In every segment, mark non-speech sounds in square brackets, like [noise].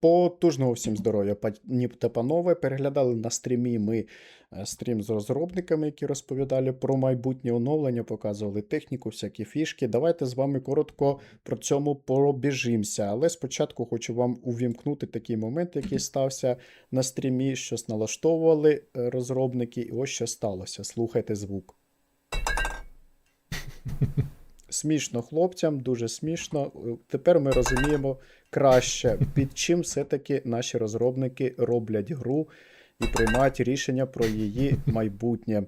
Потужного всім здоров'я, пані та. Переглядали на стрімі ми е, стрім з розробниками, які розповідали про майбутнє оновлення, показували техніку, всякі фішки. Давайте з вами коротко про цьому пробіжимося. Але спочатку хочу вам увімкнути такий момент, який стався на стрімі. Щось налаштовували е, розробники, і ось що сталося. Слухайте звук. [laughs] Смішно хлопцям, дуже смішно. Е, тепер ми розуміємо краще, під чим все-таки наші розробники роблять гру і приймають рішення про її майбутнє.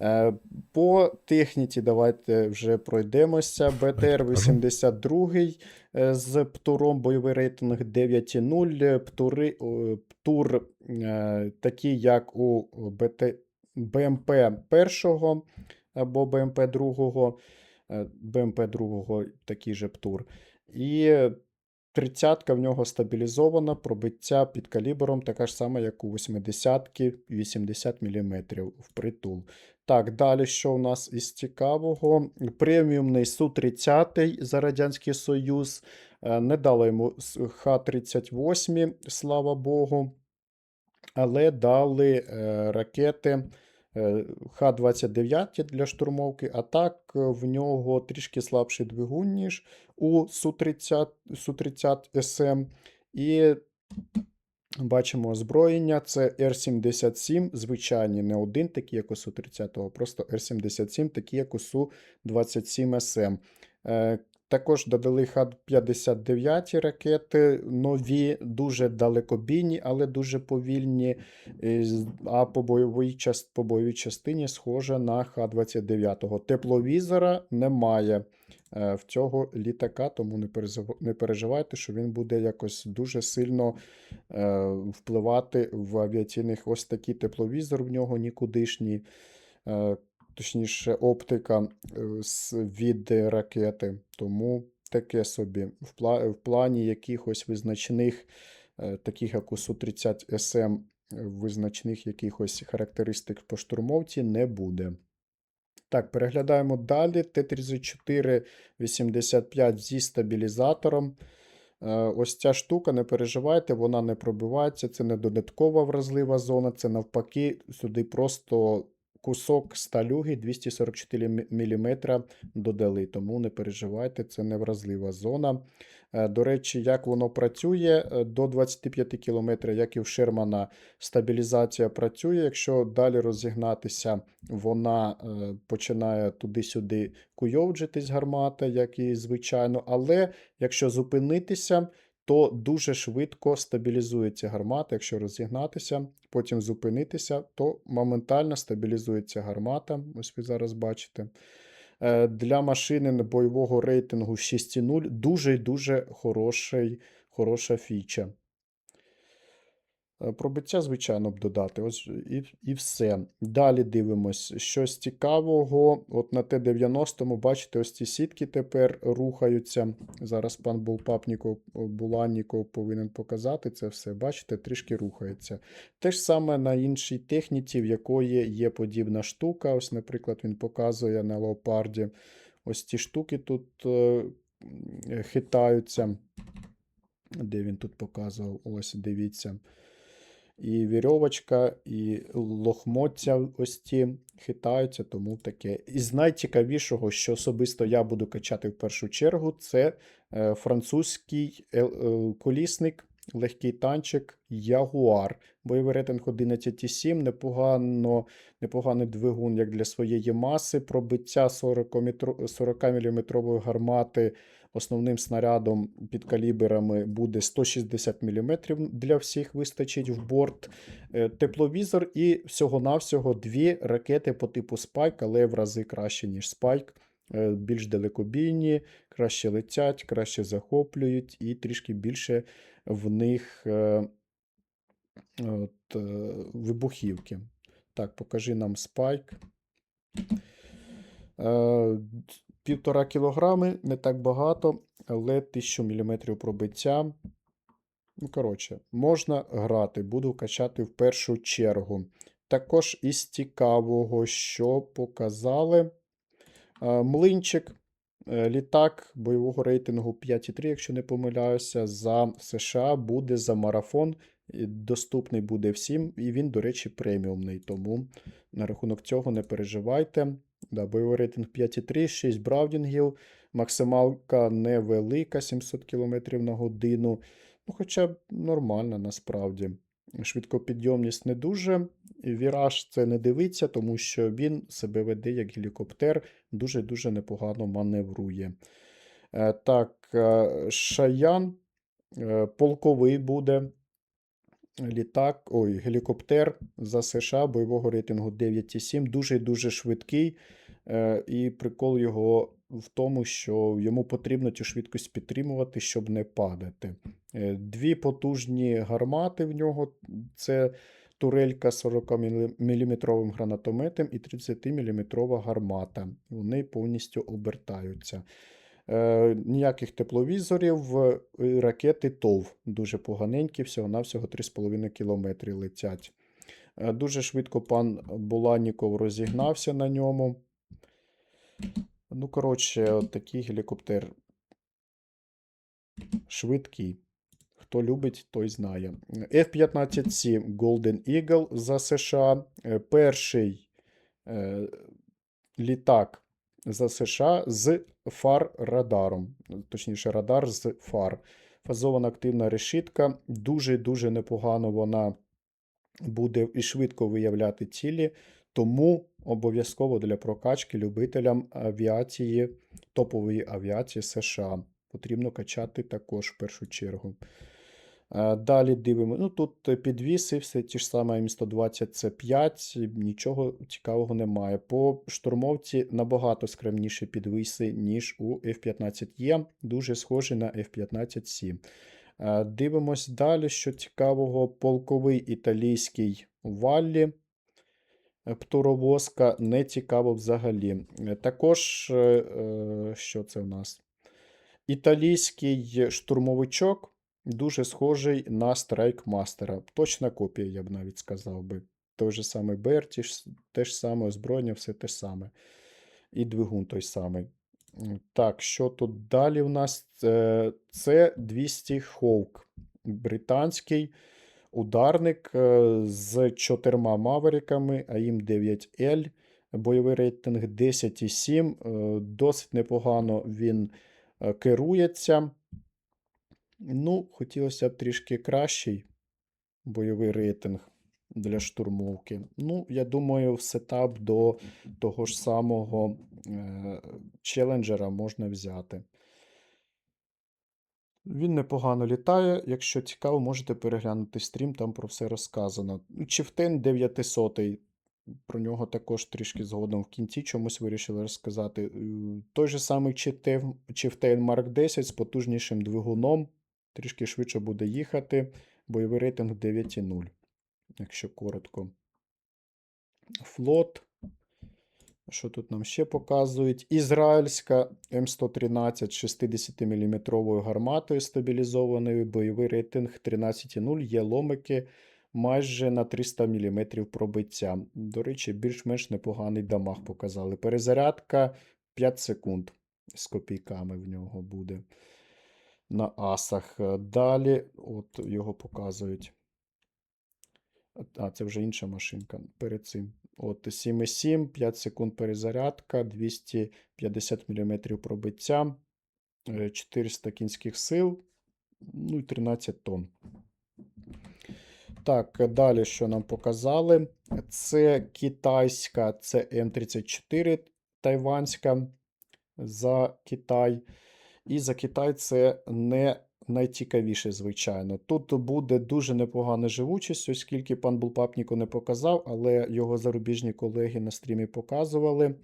Е, по техніці давайте вже пройдемося. БТР-82 е, з птуром бойовий рейтинг 9.0, птури, птур такі, як у БМП 1 або БМП 2 БМП другого такий же птур. І тридцятка в нього стабілізована, пробиття під калібром така ж сама, як у 80-ки 80 мм впритул. Так, далі що у нас із цікавого? Преміумний Су-30 за Радянський Союз. Е, Не дали йому Х-38, слава Богу. Але дали е, ракети е, Х-29 для штурмовки, а так е, в нього трішки слабший двигун, ніж у Су-30, Су-30 СМ. І бачимо озброєння. Це Р-77, звичайні, не один, такий, як у Су-30, а просто Р-77, такий, як у Су-27 СМ. Також додали Х-59 ракети, нові, дуже далекобійні, але дуже повільні. Е, А по бойовій, по бойовій частині схоже на Х-29. Тепловізора немає е, в цього літака, тому не переживайте, що він буде якось дуже сильно е, впливати в авіаційних. Ось такий тепловізор в нього нікудишній. Точніше, оптика е, від ракети. Тому таке собі. В, плані якихось визначних, е, таких як у Су-30 СМ, е, визначних якихось характеристик по штурмовці не буде. Так, переглядаємо далі. Т-34-85 зі стабілізатором. Ось ця штука, не переживайте, вона не пробивається, це не додаткова вразлива зона, це навпаки, сюди просто кусок сталюги 244 мм додали, тому не переживайте, це не вразлива зона. Е, До речі, як воно працює е, до 25 км, як і в Шермана, стабілізація працює. Якщо далі розігнатися, вона е, починає туди-сюди куйовджитись гармата, як і звичайно. Але якщо зупинитися, то дуже швидко стабілізується гармата. Якщо розігнатися, потім зупинитися, то моментально стабілізується гармата. Ось ви зараз бачите. Е, Для машини бойового рейтингу 6.0 дуже дуже хороший, хороша фіча. Е, Пробиття, звичайно, б додати. Ось і, і все. Далі дивимось. Щось цікавого. От на Т-90, бачите, ось ці сітки тепер рухаються. Зараз пан Булпапніков, Буланніков повинен показати це все. Бачите, трішки рухається. Те ж саме на іншій техніці, в якої є подібна штука. Ось, наприклад, він показує на леопарді. Ось ці штуки тут е, хитаються. Де він тут показував? Ось дивіться. І вірьовочка, і лохмотця ось ті хитаються, тому таке. Із найцікавішого, що особисто я буду качати в першу чергу, це е, французький е, е, колісник, легкий танчик Ягуар. Бойовий рейтинг 11,7, непогано, непоганий двигун, як для своєї маси, пробиття 40 мм гармати Основним снарядом під каліберами буде 160 мм для всіх вистачить в борт е, тепловізор і всього-навсього дві ракети по типу Спайк, але в рази краще, ніж Спайк. Е, більш далекобійні, краще летять, краще захоплюють, і трішки більше в них е, от, вибухівки. Так, покажи нам спайк. 1,5 кілограми, не так багато, але 1000 мм пробиття. Ну, коротше, можна грати, буду качати в першу чергу. Також із цікавого, що показали млинчик, е, літак бойового рейтингу 5,3, якщо не помиляюся, за США буде за марафон. Доступний буде всім, і він, до речі, преміумний. Тому на рахунок цього не переживайте. Да, бойовий рейтинг 5,3, 6 браудінгів, максималка невелика, 700 км на годину. Ну, хоча б нормально насправді. Швидкопідйомність не дуже. Віраж це не дивиться, тому що він себе веде як гелікоптер, дуже-дуже непогано маневрує. Е, Так, е, Шаян е, полковий буде. Літак, ой, гелікоптер за США бойового рейтингу 9,7. Дуже-дуже швидкий. Е, І прикол його в тому, що йому потрібно цю швидкість підтримувати, щоб не падати. Е, Дві потужні гармати в нього це турелька з 40-мм гранатометом і 30-мм гармата. Вони повністю обертаються. Е, ніяких тепловізорів, е, ракети ТОВ дуже поганенькі, всього-навсього 3,5 км летять. Е, Дуже швидко пан Буланіков розігнався на ньому. Ну, коротше, от такий гелікоптер. Швидкий. Хто любить, той знає. F-15C Golden Eagle за США. Перший літак за США з фар-радаром. Точніше, радар з фар. Фазована активна решітка. Дуже-дуже непогано вона буде і швидко виявляти цілі. Тому обов'язково для прокачки любителям авіації, топової авіації США. Потрібно качати також в першу чергу. Е, Далі дивимо. Ну, тут е, підвіси, все ті ж саме М120 це 5, нічого цікавого немає. По штурмовці набагато скромніші підвіси, ніж у F-15E, дуже схожі на F-15C. Е, Дивимось далі, що цікавого, полковий італійський Валлі. Птуровозка не цікаво взагалі. Також, що це в нас? Італійський штурмовичок дуже схожий на страйкмастера. Точна копія, я б навіть сказав би. Той же самий Берті, те ж саме озброєння, все те ж саме. І двигун той самий. Так, що тут далі в нас? Це, це 200 Hawk. Британський ударник е, з чотирма мавериками, АІМ 9L. Бойовий рейтинг 10,7. Е, Досить непогано він е, керується. Ну, хотілося б трішки кращий бойовий рейтинг для штурмовки. Ну, я думаю, в сетап до того ж самого е, челенджера можна взяти. Він непогано літає. Якщо цікаво, можете переглянути стрім, там про все розказано. Чифтен 900. Про нього також трішки згодом в кінці чомусь вирішили розказати. Е, Той же самий Chieftain Mark 10 з потужнішим двигуном. Трішки швидше буде їхати. Бойовий рейтинг 9,0, якщо коротко. Флот. Що тут нам ще показують? Ізраїльська М113 з 60-мм гарматою стабілізованою. Бойовий рейтинг 13,0. Є ломики майже на 300 мм пробиття. До речі, більш-менш непоганий дамаг показали. Перезарядка 5 секунд з копійками в нього буде на асах. Далі, от його показують. А, це вже інша машинка перед цим. От 7,7, 5 секунд перезарядка, 250 мм пробиття, е, 400 кінських сил, ну і 13 тонн. Так, далі, що нам показали? Це китайська, це М34 тайванська за Китай. І за Китай це не найцікавіше, звичайно. Тут буде дуже непогана живучість, оскільки пан Булпапніко не показав, але його зарубіжні колеги на стрімі показували,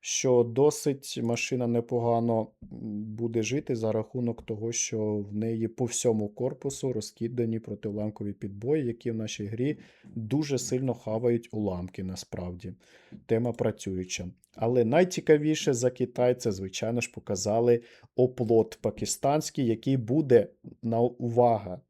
що досить машина непогано буде жити за рахунок того, що в неї по всьому корпусу розкидані протиуламкові підбої, які в нашій грі дуже сильно хавають уламки насправді. Тема працююча. Але найцікавіше за Китай це, звичайно ж, показали оплот пакистанський, який буде на увага,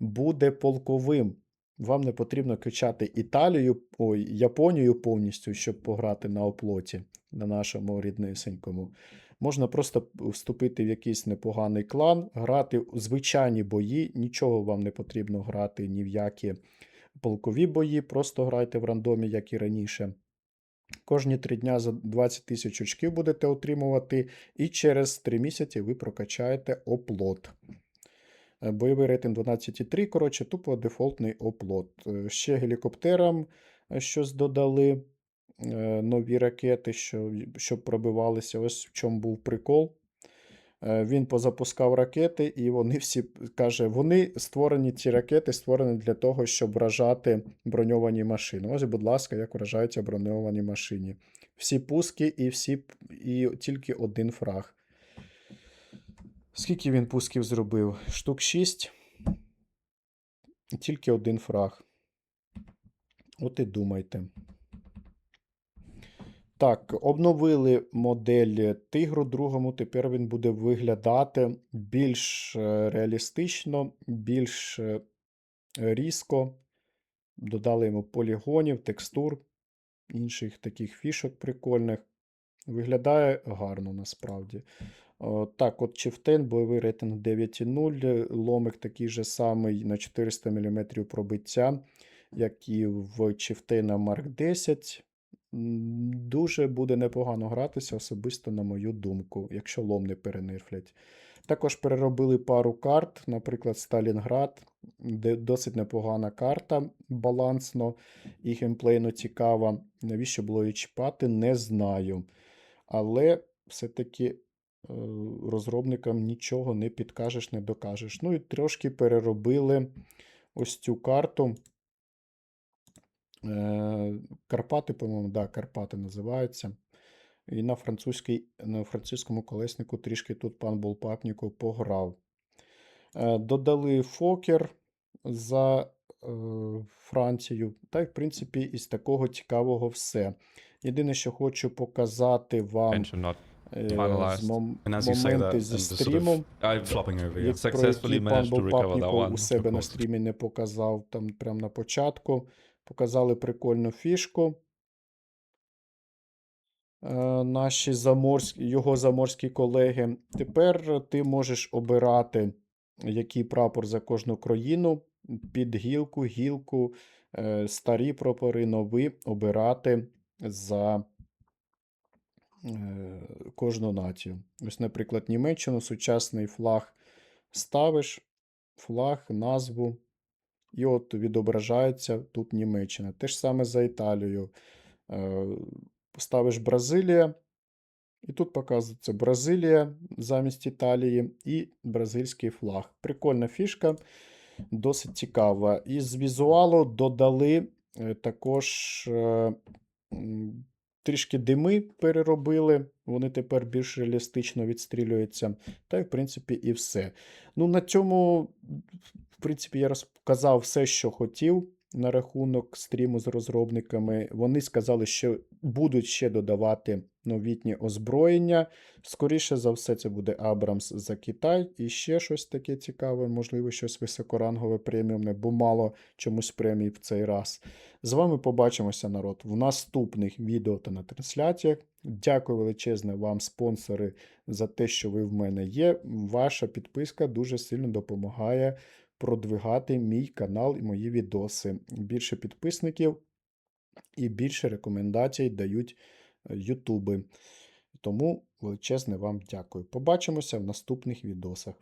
буде полковим. Вам не потрібно качати Італію, ой, Японію повністю, щоб пограти на оплоті, на нашому ріднесенькому. Можна просто вступити в якийсь непоганий клан, грати у звичайні бої, нічого вам не потрібно грати ні в які полкові бої, просто грайте в рандомі, як і раніше. Кожні 3 дня за 20 тисяч очків будете отримувати, і через 3 місяці ви прокачаєте оплот. Е, Бойовий рейтинг 12,3, коротше, тупо дефолтний оплот. Е, Ще гелікоптерам е, щось додали. Нові ракети, що, щоб пробивалися. Ось в чому був прикол. Він позапускав ракети, і вони всі каже, вони створені, ці ракети створені для того, щоб вражати броньовані машини. Ось, будь ласка, як вражаються броньовані машини. Всі пуски і всі, і тільки один фраг. Скільки він пусків зробив? Штук 6. Тільки один фраг. От і думайте. Так, обновили модель Тигру другому. Тепер він буде виглядати більш е, реалістично, більш е, різко. Додали йому полігонів, текстур, інших таких фішок прикольних. Виглядає гарно насправді. Так, от Чифтен, бойовий рейтинг 9,0, ломик такий же самий на 400 мм пробиття, як і в Чифтена Mark 10. Дуже буде непогано гратися, особисто на мою думку, якщо лом не перенерфлять. Також переробили пару карт, наприклад, Сталінград, де досить непогана карта, балансно і геймплейно цікава. Навіщо було її чіпати, не знаю. Але все-таки розробникам нічого не підкажеш, не докажеш. Ну і трошки переробили ось цю карту. Е, Карпати, по-моєму, да, Карпати називаються. І на, французькій, на французькому колеснику трішки тут пан Болпапніку пограв. Е, Додали Фокер за е, Францію. Та й, в принципі, із такого цікавого все. Єдине, що хочу показати вам е, finalized. мом- And as you say that, зі the sort of- flopping over про Successfully managed to recover that one. у себе на стрімі не показав там прямо на початку. Показали прикольну фішку. Е, Наші заморські, його заморські колеги. Тепер ти можеш обирати, який прапор за кожну країну, під гілку, гілку, е, старі прапори, нові обирати за кожну націю. Ось, наприклад, Німеччину, сучасний флаг ставиш, флаг, назву, і от відображається тут Німеччина. Те ж саме за Італією. Е, Ставиш Бразилія, і тут показується Бразилія замість Італії і бразильський флаг. Прикольна фішка, досить цікава. І з візуалу додали е, також е, трішки дими переробили. Вони тепер більш реалістично відстрілюються. Та й, в принципі, і все. Ну, на цьому, в принципі, я розказав все, що хотів на рахунок стріму з розробниками. Вони сказали, що будуть ще додавати новітні озброєння. Скоріше за все, це буде Абрамс за Китай і ще щось таке цікаве, можливо, щось високорангове преміумне, бо мало чомусь премій в цей раз. З вами побачимося, народ, в наступних відео та на трансляціях. Дякую величезне вам, спонсори, за те, що ви в мене є. Ваша підписка дуже сильно допомагає продвигати мій канал і мої відоси. Більше підписників і більше рекомендацій дають е, Ютуби. Тому величезне вам дякую. Побачимося в наступних відосах.